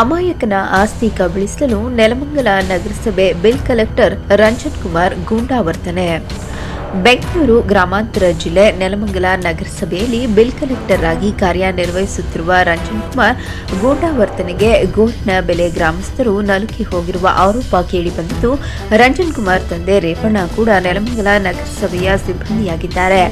ಅಮಾಯಕನ ಆಸ್ತಿ ಕಬಳಿಸಲು ನೆಲಮಂಗಲ ನಗರಸಭೆ ಬಿಲ್ ಕಲೆಕ್ಟರ್ ರಂಜನ್ ಕುಮಾರ್ ಗೂಂಡಾವರ್ತನೆ. ಬೆಂಗಳೂರು ಗ್ರಾಮಾಂತರ ಜಿಲ್ಲೆ ನೆಲಮಂಗಲ ನಗರಸಭೆಯಲ್ಲಿ ಬಿಲ್ ಕಲೆಕ್ಟರ್ ಆಗಿ ಕಾರ್ಯನಿರ್ವಹಿಸುತ್ತಿರುವ ರಂಜನ್ ಕುಮಾರ್ ಗೂಂಡಾವರ್ತನೆಗೆ ಗೋಟ್ನ ಬೆಲೆ ಗ್ರಾಮಸ್ಥರು ನಲುಕಿ ಹೋಗಿರುವ ಆರೋಪ ಕೇಳಿಬಂದಿದ್ದು ರಂಜನ್ ಕುಮಾರ್ ತಂದೆ ರೇಪಣ್ಣ ಕೂಡ ನೆಲಮಂಗಲ ನಗರಸಭೆಯ ಸಿಬ್ಬಂದಿಯಾಗಿದ್ದಾರೆ.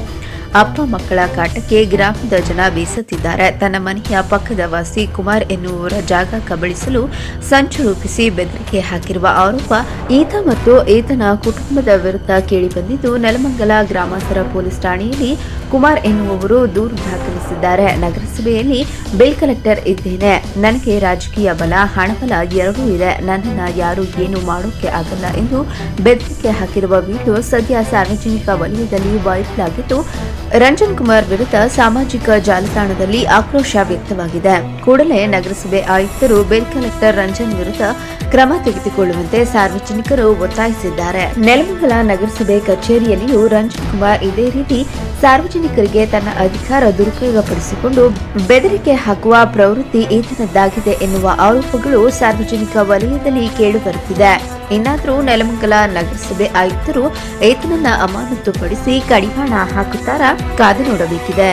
ಅಪ್ಪ ಮಕ್ಕಳ ಕಾಟಕ್ಕೆ ಗ್ರಾಮದ ಜನ ಬೀಸುತ್ತಿದ್ದಾರೆ. ತನ್ನ ಮನೆಯ ಪಕ್ಕದ ವಾಸಿ ಕುಮಾರ್ ಎನ್ನುವರ ಜಾಗ ಕಬಳಿಸಲು ಸಂಚು ರೂಪಿಸಿ ಬೆದರಿಕೆ ಹಾಕಿರುವ ಆರೋಪ ಈತ ಮತ್ತು ಈತನ ಕುಟುಂಬದ ವಿರುದ್ಧ ಕೇಳಿಬಂದಿದ್ದು, ನೆಲಮಂಗಲ ಗ್ರಾಮಾಂತರ ಪೊಲೀಸ್ ಠಾಣೆಯಲ್ಲಿ ಕುಮಾರ್ ಎನ್ನುವವರು ದೂರು ದಾಖಲಿಸಿದ್ದಾರೆ. ನಗರಸಭೆಯಲ್ಲಿ ಬಿಲ್ ಕಲೆಕ್ಟರ್ ಇದ್ದೇನೆ. ನನಗೆ ರಾಜಕೀಯ ಬಲ, ಹಣಬಲ ಎರಡೂ ಇದೆ. ನನ್ನನ್ನು ಯಾರು ಏನು ಮಾಡೋಕೆ ಆಗಲ್ಲ ಎಂದು ಬೆದರಿಕೆ ಹಾಕಿರುವ ವಿಡಿಯೋ ಸದ್ಯ ಸಾರ್ವಜನಿಕ ವಲಯದಲ್ಲಿ ವೈರಲ್ ಆಗಿದ್ದು ರಂಜನ್ ಕುಮಾರ್ ವಿರುದ್ಧ ಸಾಮಾಜಿಕ ಜಾಲತಾಣದಲ್ಲಿ ಆಕ್ರೋಶ ವ್ಯಕ್ತವಾಗಿದೆ. ಕೂಡಲೇ ನಗರಸಭೆ ಆಯುಕ್ತರು ಬಿಲ್ ಕಲೆಕ್ಟರ್ ರಂಜನ್ ವಿರುದ್ಧ ಕ್ರಮ ತೆಗೆದುಕೊಳ್ಳುವಂತೆ ಸಾರ್ವಜನಿಕರು ಒತ್ತಾಯಿಸಿದ್ದಾರೆ. ನೆಲಮಂಗಲ ನಗರಸಭೆ ಕಚೇರಿಯಲ್ಲಿಯೂ ರಂಜನ್ ಕುಮಾರ್ ಇದೇ ರೀತಿ ಸಾರ್ವಜನಿಕರಿಗೆ ತನ್ನ ಅಧಿಕಾರ ದುರುಪಯೋಗಪಡಿಸಿಕೊಂಡು ಬೆದರಿಕೆ ಹಾಕುವ ಪ್ರವೃತ್ತಿ ಈತನದ್ದಾಗಿದೆ ಎನ್ನುವ ಆರೋಪಗಳು ಸಾರ್ವಜನಿಕ ವಲಯದಲ್ಲಿ ಕೇಳಿಬರುತ್ತಿದೆ ಇನ್ನಾದರೂ ನೆಲಮಂಗಲ ನಗರಸಭೆ ಆಯುಕ್ತರು ಈತನನ್ನ ಅಮಾನತುಪಡಿಸಿ ಕಡಿವಾಣ ಹಾಕುತ್ತಾರ ಕಾದು ನೋಡಬೇಕಿದೆ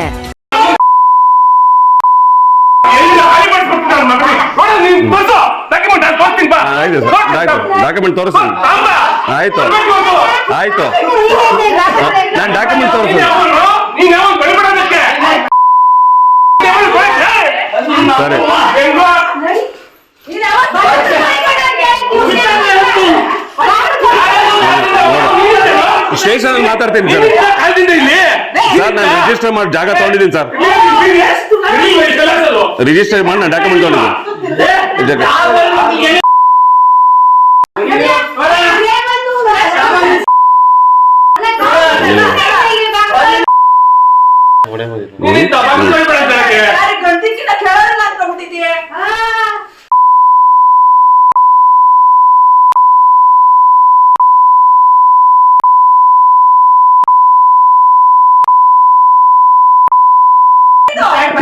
ಆಯ್ತು ಬಾ. ಆಯ್ತು ನಾನು ಡಾಕ್ಯುಮೆಂಟ್ ತೋರಿಸ್ತೀನಿ! ಸರಿ? ಸ್ಟೇಷನ್ ಮಾತಾಡ್ತೀನಿ ಸರ್ ಸರ್ ನಾನು ರಿಜಿಸ್ಟರ್ ಮಾಡಿ ಜಾಗ ತಗೊಂಡಿದ್ದೀನಿ ಸರ್. ರಿಜಿಸ್ಟರ್ ಮಾಡಿ ನಾನು ಡಾಕ್ಯುಮೆಂಟ್ ತಗೊಂಡಿದ್ದೀನಿ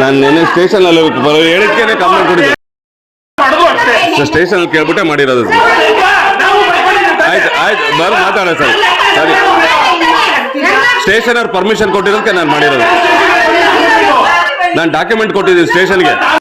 ನಾನು ನಿನ್ನೆ ಸ್ಟೇಷನ್ ಅಲ್ಲಿ ಹೇಳಿದ್ಕೆ ಕಂಪ್ಲೇಂಟ್ ಕೊಡಿದ್ದೆ ಮಾಡೋದು ಅಷ್ಟೇ. ಸ್ಟೇಷನ್ ಅಲ್ಲಿ ಕೇಳ್ಬಿಟ್ಟೆ ಮಾಡಿರೋದು. ಆಯ್ತು ಆಯ್ತು ಬರ್ ಮಾತಾಡ ಸರ್. ಸರಿ. ಸ್ಟೇಷನ್ ಅವ್ರು ಪರ್ಮಿಷನ್ ಕೊಟ್ಟಿರೋದಕ್ಕೆ ನಾನು ಮಾಡಿರೋದು. ನಾನು ಡಾಕ್ಯುಮೆಂಟ್ ಕೊಟ್ಟಿದ್ದೀನಿ ಸ್ಟೇಷನ್ಗೆ.